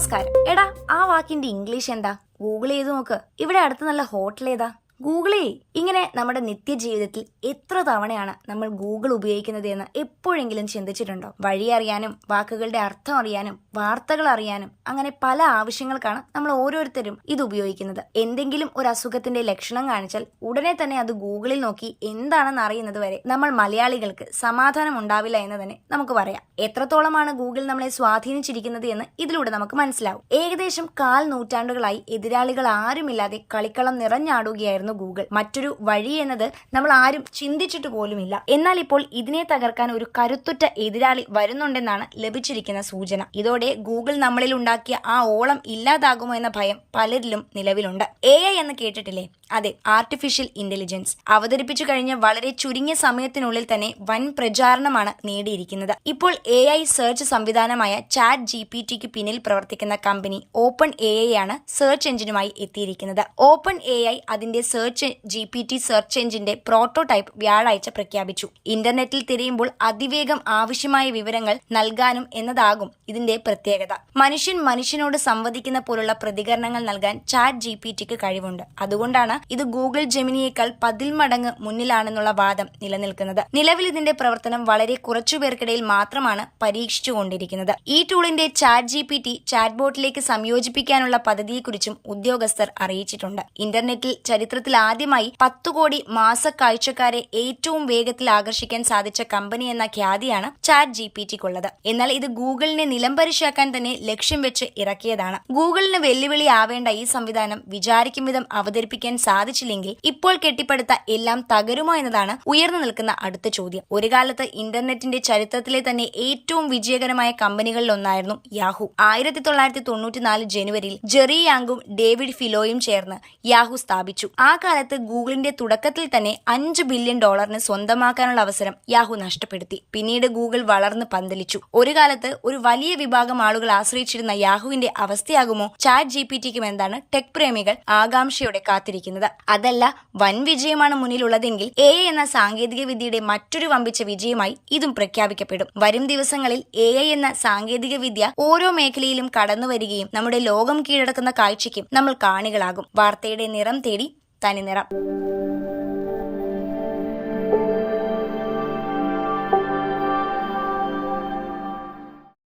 നമസ്കാരം. എടാ ആ വാക്കിന്റെ ഇംഗ്ലീഷ് എന്താ? ഗൂഗിൾ ചെയ്ത് നോക്ക്. ഇവിടെ അടുത്ത് നല്ല ഹോട്ടൽ ഏതാ? ഗൂഗിളേ ഇങ്ങനെ നമ്മുടെ നിത്യജീവിതത്തിൽ എത്ര തവണയാണ് നമ്മൾ ഗൂഗിൾ ഉപയോഗിക്കുന്നത് എന്ന് എപ്പോഴെങ്കിലും ചിന്തിച്ചിട്ടുണ്ടോ? വഴി അറിയാനും വാക്കുകളുടെ അർത്ഥം അറിയാനും വാർത്തകൾ അറിയാനും അങ്ങനെ പല ആവശ്യങ്ങൾക്കാണ് നമ്മൾ ഓരോരുത്തരും ഇത് ഉപയോഗിക്കുന്നത്. എന്തെങ്കിലും ഒരു അസുഖത്തിന്റെ ലക്ഷണം കാണിച്ചാൽ ഉടനെ തന്നെ അത് ഗൂഗിളിൽ നോക്കി എന്താണെന്ന് അറിയുന്നത് വരെ നമ്മൾ മലയാളികൾക്ക് സമാധാനം ഉണ്ടാവില്ല എന്ന് തന്നെ നമുക്ക് പറയാം. എത്രത്തോളമാണ് ഗൂഗിൾ നമ്മളെ സ്വാധീനിച്ചിരിക്കുന്നത് എന്ന് ഇതിലൂടെ നമുക്ക് മനസ്സിലാവും. ഏകദേശം കാൽ നൂറ്റാണ്ടുകളായി എതിരാളികൾ ആരുമില്ലാതെ കളിക്കളം നിറഞ്ഞാടുകയായിരുന്നു ഗൂഗിൾ മറ്റൊരു വഴി എന്നത് നമ്മൾ ആരും ചിന്തിച്ചിട്ട് പോലുമില്ല. എന്നാൽ ഇപ്പോൾ ഇതിനെ തകർക്കാൻ ഒരു കരുത്തുറ്റ എതിരാളി വരുന്നുണ്ടെന്നാണ് ലഭിച്ചിരിക്കുന്ന സൂചന. ഇതോടെ ഗൂഗിൾ നമ്മളിൽ ഉണ്ടാക്കിയ ആ ഓളം ഇല്ലാതാകുമോ എന്ന ഭയം പലരിലും നിലവിലുണ്ട്. എ എന്ന് കേട്ടിട്ടില്ലേ? അതെ ആർട്ടിഫിഷ്യൽ ഇന്റലിജൻസ് അവതരിപ്പിച്ചു കഴിഞ്ഞ വളരെ ചുരുങ്ങിയ സമയത്തിനുള്ളിൽ തന്നെ വൻ പ്രചാരണമാണ് നേടിയിരിക്കുന്നത്. ഇപ്പോൾ എ ഐ സെർച്ച് സംവിധാനമായ ചാറ്റ് ജി പി ടിക്ക് പിന്നിൽ പ്രവർത്തിക്കുന്ന കമ്പനി ഓപ്പൺ എ ഐ ആണ് സെർച്ച് എഞ്ചിനുമായി എത്തിയിരിക്കുന്നത്. ഓപ്പൺ എ ഐ അതിന്റെ search G P T search എഞ്ചിന്റെ പ്രോട്ടോടൈപ്പ് വ്യാഴാഴ്ച പ്രഖ്യാപിച്ചു. ഇന്റർനെറ്റിൽ തിരയുമ്പോൾ അതിവേഗം ആവശ്യമായ വിവരങ്ങൾ നൽകാനും എന്നതാകും ഇതിന്റെ പ്രത്യേകത. മനുഷ്യൻ മനുഷ്യനോട് സംവദിക്കുന്ന പോലുള്ള പ്രതികരണങ്ങൾ നൽകാൻ ചാറ്റ് ജി പി ടിക്ക് കഴിവുണ്ട്. അതുകൊണ്ടാണ് ഇത് ഗൂഗിൾ ജെമിനിയേക്കാൾ പതിൽ മടങ്ങ് മുന്നിലാണെന്നുള്ള വാദം നിലനിൽക്കുന്നത്. നിലവിൽ ഇതിന്റെ പ്രവർത്തനം വളരെ കുറച്ചുപേർക്കിടയിൽ മാത്രമാണ് പരീക്ഷിച്ചുകൊണ്ടിരിക്കുന്നത്. ഈ ടൂളിന്റെ chat G P T chat ബോട്ടിലേക്ക് സംയോജിപ്പിക്കാനുള്ള പദ്ധതിയെക്കുറിച്ചും ഉദ്യോഗസ്ഥർ അറിയിച്ചിട്ടുണ്ട്. ഇന്റർനെറ്റിൽ ചരിത്രത്തിൽ ആദ്യമായി പത്തു കോടി മാസ കാഴ്ചക്കാരെ ഏറ്റവും വേഗത്തിൽ ആകർഷിക്കാൻ സാധിച്ച കമ്പനി എന്ന ഖ്യാതിയാണ് ചാറ്റ് ജി പി ടിക്കുള്ളത് എന്നാൽ ഇത് ഗൂഗിളിനെ നിലംപരിശാക്കാൻ തന്നെ ലക്ഷ്യം വെച്ച് ഇറക്കിയതാണ്. ഗൂഗിളിന് വെല്ലുവിളി ആവേണ്ട ഈ സംവിധാനം വിചാരിക്കും വിധം അവതരിപ്പിക്കാൻ സാധിച്ചില്ലെങ്കിൽ ഇപ്പോൾ കെട്ടിപ്പടുത്ത എല്ലാം തകരുമോ എന്നതാണ് ഉയർന്നു നിൽക്കുന്ന അടുത്ത ചോദ്യം. ഒരു കാലത്ത് ഇന്റർനെറ്റിന്റെ ചരിത്രത്തിലെ തന്നെ ഏറ്റവും വിജയകരമായ കമ്പനികളിൽ ഒന്നായിരുന്നു യാഹു. ആയിരത്തി തൊള്ളായിരത്തി തൊണ്ണൂറ്റിനാല് ജനുവരിയിൽ ജെറി യാങ്കും ഡേവിഡ് ഫിലോയും ചേർന്ന് യാഹു സ്ഥാപിച്ചു. ആ കാലത്ത് ഗൂഗിളിന്റെ തുടക്കത്തിൽ തന്നെ അഞ്ച് ബില്യൺ ഡോളറിന് സ്വന്തമാക്കാനുള്ള അവസരം യാഹു നഷ്ടപ്പെടുത്തി. പിന്നീട് ഗൂഗിൾ വളർന്ന് പന്തലിച്ചു. ഒരു കാലത്ത് ഒരു വലിയ വിഭാഗം ആളുകൾ ആശ്രയിച്ചിരുന്ന യാഹുവിന്റെ അവസ്ഥയാകുമോ ചാറ്റ് ജി പി ടിക്കും എന്താണ് ടെക് പ്രേമികൾ ആകാംക്ഷയോടെ കാത്തിരിക്കുന്നത്? അതല്ല വൻ വിജയമാണ് മുന്നിലുള്ളതെങ്കിൽ എ എന്ന സാങ്കേതിക വിദ്യയുടെ മറ്റൊരു വമ്പിച്ച വിജയമായി ഇതും പ്രഖ്യാപിക്കപ്പെടും. വരും ദിവസങ്ങളിൽ എ എന്ന സാങ്കേതിക വിദ്യ ഓരോ മേഖലയിലും കടന്നു വരികയും നമ്മുടെ ലോകം കീഴടക്കുന്ന കാഴ്ചയ്ക്കും നമ്മൾ കാണികളാകും. വാർത്തയുടെ നിറം തേടി തനി നിറം.